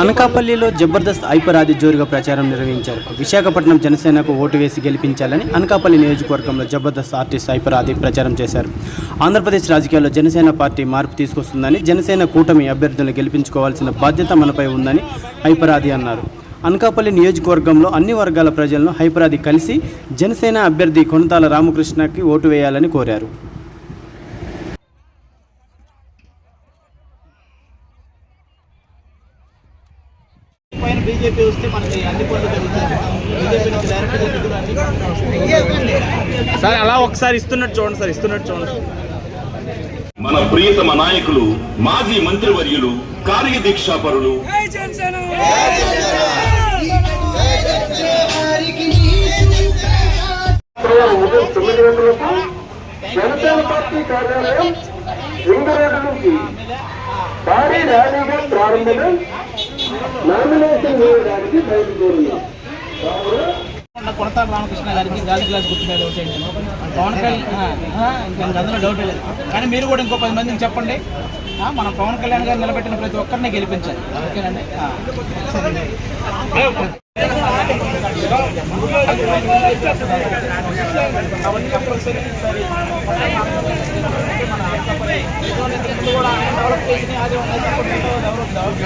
అనకాపల్లిలో జబర్దస్త్ ఐపరాది జోరుగా ప్రచారం నిర్వహించారు. విశాఖపట్నం జనసేనకు ఓటు వేసి గెలిపించాలని అనకాపల్లి నియోజకవర్గంలో జబర్దస్త్ ఆర్టిస్ట్ ఐపరాది ప్రచారం చేశారు. ఆంధ్రప్రదేశ్ రాజకీయాల్లో జనసేన పార్టీ మార్పు తీసుకొస్తుందని జనసేన కూటమి అభ్యర్థులను గెలిపించుకోవాల్సిన బాధ్యత మనపై ఉందని ఐపరాది అన్నారు. అనకాపల్లి నియోజకవర్గంలో అన్ని వర్గాల ప్రజలను హైపరాది కలిసి జనసేన అభ్యర్థి కొనతాల రామకృష్ణకి ఓటు వేయాలని కోరారు. పైన బీజేపీ వస్తే మనకి అన్ని పనులు జరుగుతాయి. బీజేపీ నుంచి డైరెక్ట్గా నిధులు అన్ని సార్ అలా ఒకసారి ఇస్తున్నట్టు చూడండి సార్ ఇస్తున్నట్టు చూడండి మన ప్రియతమ నాయకులు మాజీ మంత్రివర్యులు కార్యదీక్షాపరులు. ఉదయం తొమ్మిది గంటలకు జనసేన పార్టీ కార్యాలయం రెండు రోజుల నుంచి భారీ ర్యాలీగా ప్రారంభమై నామినేషన్ వేయడానికి బయలుదేరింది. కొడతారు రామకృష్ణ గారికి గాలి గ్లాస్ గుర్తు మీద ఓటేయండి పవన్ కళ్యాణ్ ఇంకా అందులో డౌట్ లేదు. కానీ మీరు కూడా ఇంకో పది మందికి చెప్పండి. ఆ, మన పవన్ కళ్యాణ్ గారు నిలబెట్టిన ప్రతి ఒక్కరిని గెలిపించాలి. ఓకేనండి? ఆ. కంపల్సరీ కూడా ఆయన డెవలప్ చేసి అదే ఉన్నాయి డెవలప్ డెవలప్